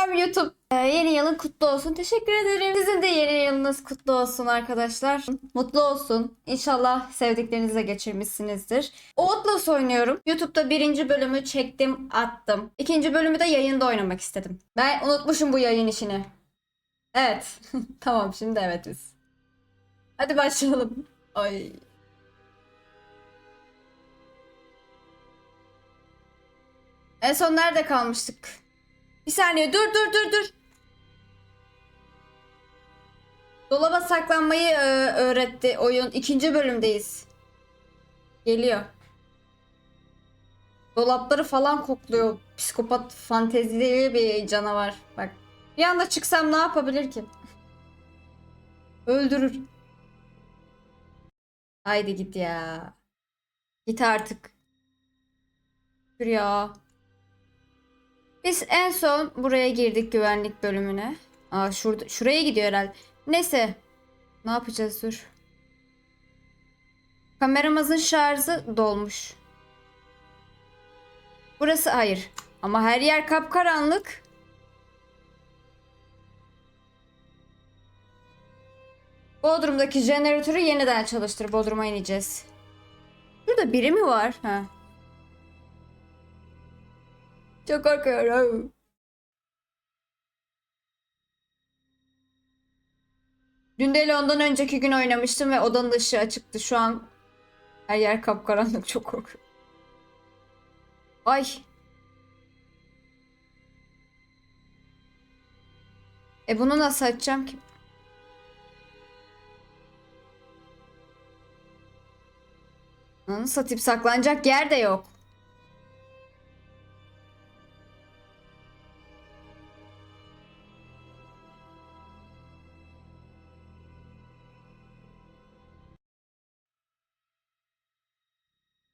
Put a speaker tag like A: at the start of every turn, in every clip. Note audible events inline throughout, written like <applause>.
A: Selam YouTube. Ee, yeni yılın kutlu olsun. Teşekkür ederim. Sizin de yeni yılınız kutlu olsun arkadaşlar. Mutlu olsun. İnşallah sevdiklerinizle geçirmişsinizdir. Outlast oynuyorum. YouTube'da birinci bölümü çektim, attım. İkinci bölümü de yayında oynamak istedim. Ben unutmuşum bu yayın işini. Evet. <laughs> tamam şimdi evet biz. Hadi başlayalım. Ay. En son nerede kalmıştık? Bir saniye dur dur dur dur. Dolaba saklanmayı e, öğretti oyun. İkinci bölümdeyiz. Geliyor. Dolapları falan kokluyor. Psikopat fantezili bir canavar. Bak. Bir anda çıksam ne yapabilir ki? Öldürür. Haydi git ya. Git artık. Dur ya. Biz en son buraya girdik güvenlik bölümüne. Aa şurada şuraya gidiyor herhalde. Neyse. Ne yapacağız dur. Kameramızın şarjı dolmuş. Burası hayır. Ama her yer kapkaranlık. Bodrum'daki jeneratörü yeniden çalıştır. Bodrum'a ineceğiz. Burada biri mi var? Ha. Çok korkuyorum. Dün değil ondan önceki gün oynamıştım ve odanın ışığı açıktı. Şu an her yer kapkaranlık. Çok korkuyorum. Ay. E bunu nasıl açacağım ki? Hı, Satıp saklanacak yer de yok.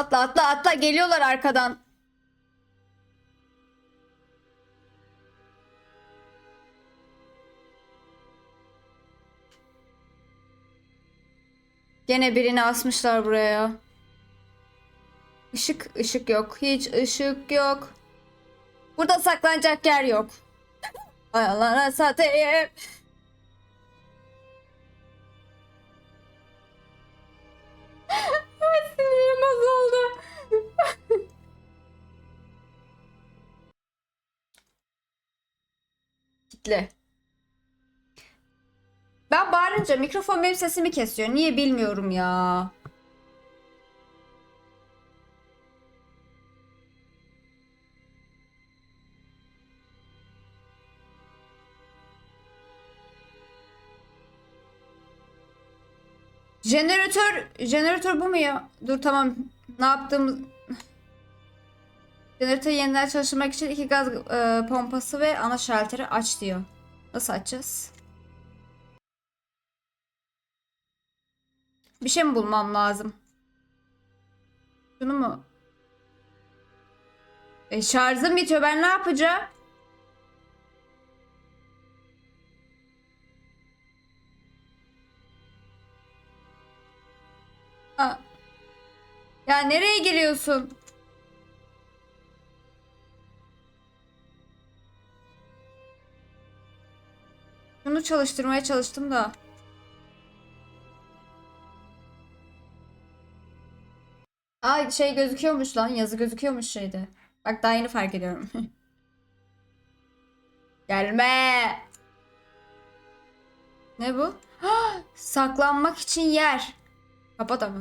A: Atla atla atla geliyorlar arkadan. Gene birini asmışlar buraya. Işık ışık yok. Hiç ışık yok. Burada saklanacak yer yok. Ay Allah'ına satayım. Kitle. Ben bağırınca mikrofon benim sesimi kesiyor. Niye bilmiyorum ya. Jeneratör, jeneratör bu mu ya? Dur tamam. Ne yaptığımız... Jeneratörü yeniden çalıştırmak için iki gaz e, pompası ve ana şalteri aç diyor. Nasıl açacağız? Bir şey mi bulmam lazım? Şunu mu? E şarjım bitiyor. Ben ne yapacağım? Ya nereye giriyorsun? Şunu çalıştırmaya çalıştım da. Aa şey gözüküyormuş lan. Yazı gözüküyormuş şeyde. Bak daha yeni fark ediyorum. <laughs> Gelme. Ne bu? <gasps> Saklanmak için yer. Kapat ama.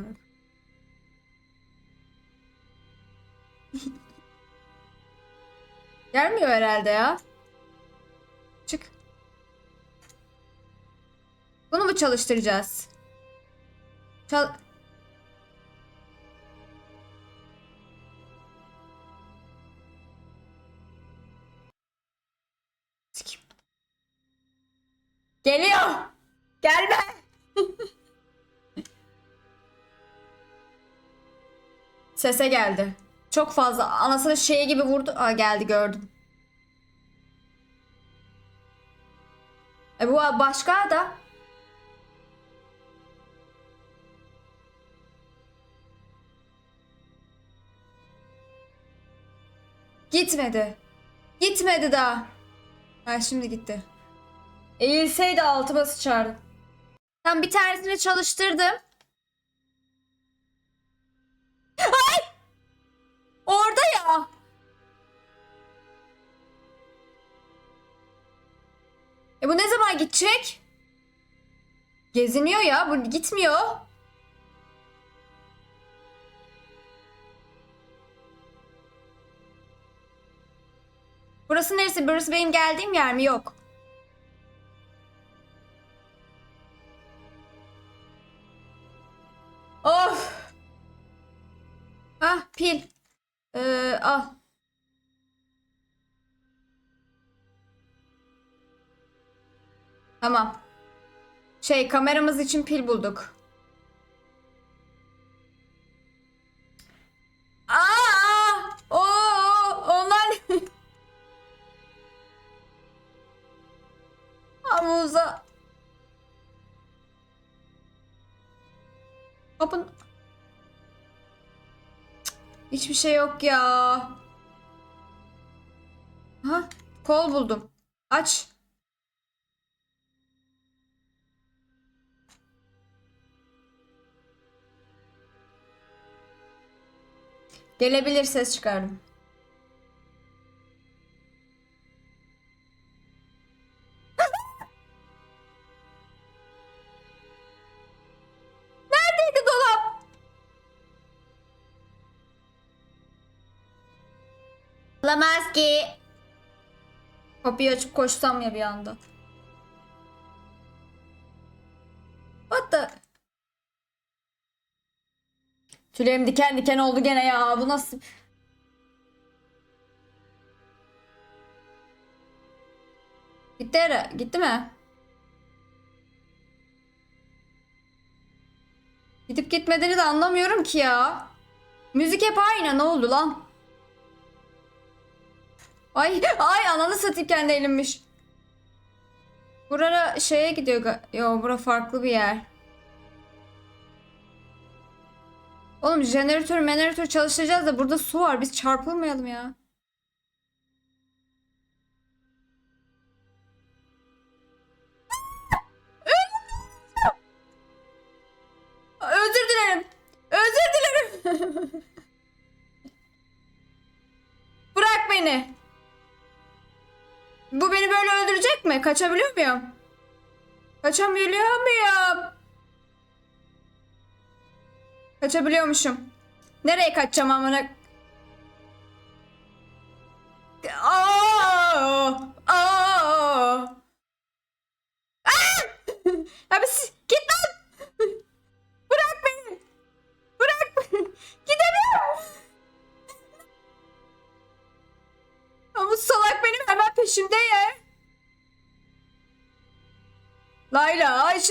A: <laughs> Gelmiyor herhalde ya. Bunu mu çalıştıracağız? Çal. Geliyor. Gelme. <laughs> Sese geldi. Çok fazla. Anasını şey gibi vurdu. Aa geldi gördüm. E bu başka da. Gitmedi. Gitmedi daha. Ha şimdi gitti. Eğilseydi altıma sıçardım. Tam bir tanesini çalıştırdım. Ay! Orada ya. E bu ne zaman gidecek? Geziniyor ya. Bu gitmiyor. Burası neresi? Burası benim geldiğim yer mi? Yok. Of. Ah pil. Ee, al. Tamam. Şey kameramız için pil bulduk. Hamuza. Kapın. Hiçbir şey yok ya. Ha? Kol buldum. Aç. Gelebilir ses çıkardım. Olamaz ki. Kapıyı açıp koşsam ya bir anda. What the... Tüylerim diken diken oldu gene ya. Bu nasıl... Gitti herhalde. Gitti mi? Gidip gitmediğini de anlamıyorum ki ya. Müzik hep aynı. Ne oldu lan? Ay ay ananı satayım kendi elimmiş. Buraya şeye gidiyor. Yo bura farklı bir yer. Oğlum jeneratör meneratör çalıştıracağız da burada su var. Biz çarpılmayalım ya. Özür dilerim. Özür dilerim. <laughs> Bırak beni. Öldürecek mi? Kaçabiliyor muyum? Kaçabiliyor muyum? Kaçabiliyormuşum. Nereye kaçacağım amına? Aa! Aa! Abi <laughs> siz-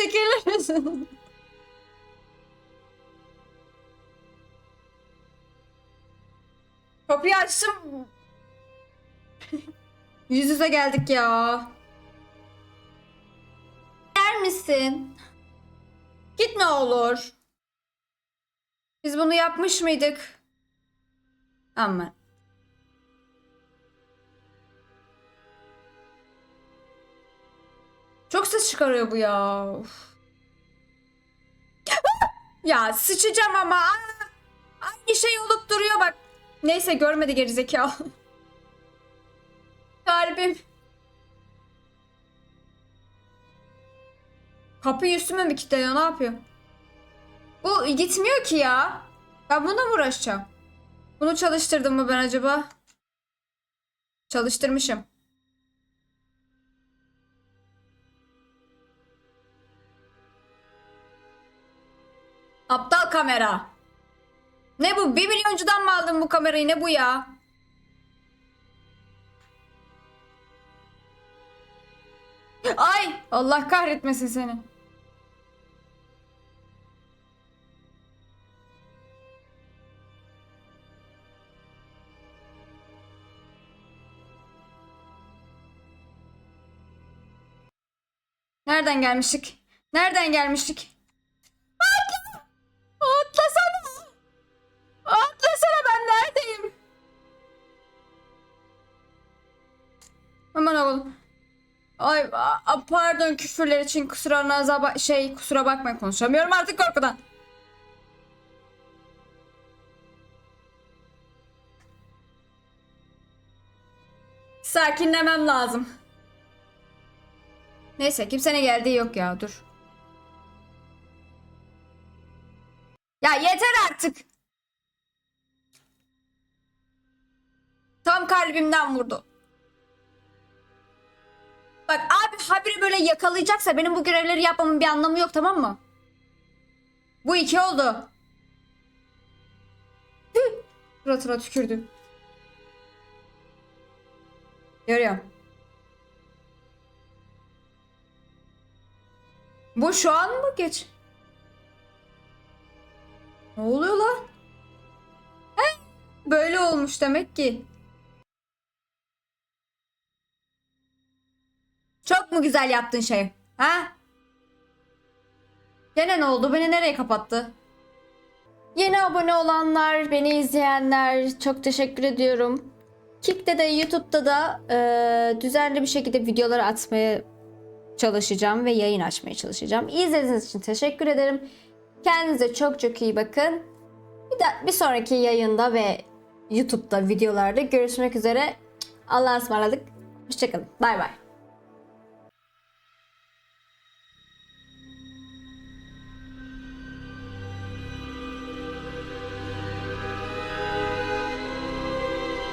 A: şekerler. Kapıyı açtım. Yüz yüze geldik ya. Der misin? Gitme olur. Biz bunu yapmış mıydık? Ama. Ses çıkarıyor bu ya. Ya sıçacağım ama. Aynı şey olup duruyor bak. Neyse görmedi gerizekalı. <laughs> Kalbim. Kapıyı üstüme mi kilitliyor ne yapıyor? Bu gitmiyor ki ya. Ben bununla mı uğraşacağım? Bunu çalıştırdım mı ben acaba? Çalıştırmışım. Aptal kamera. Ne bu? Bir milyoncudan mı aldın bu kamerayı? Ne bu ya? Ay! Allah kahretmesin seni. Nereden gelmiştik? Nereden gelmiştik? Ay pardon küfürler için kusura nazaba şey kusura bakmayın konuşamıyorum artık korkudan. Sakinlemem lazım. Neyse kimsenin geldiği yok ya dur. Ya yeter artık. Tam kalbimden vurdu. Bak abi habire böyle yakalayacaksa benim bu görevleri yapmamın bir anlamı yok tamam mı? Bu iki oldu. Suratına tükürdüm. Görüyorum. Bu şu an mı geç? Ne oluyor lan? He? Böyle olmuş demek ki. Çok mu güzel yaptın şey? Ha? Gene ne oldu? Beni nereye kapattı? Yeni abone olanlar, beni izleyenler çok teşekkür ediyorum. Kick'te de YouTube'da da e, düzenli bir şekilde videoları atmaya çalışacağım ve yayın açmaya çalışacağım. İzlediğiniz için teşekkür ederim. Kendinize çok çok iyi bakın. Bir, de, bir sonraki yayında ve YouTube'da videolarda görüşmek üzere. Allah'a ısmarladık. Hoşçakalın. Bay bay.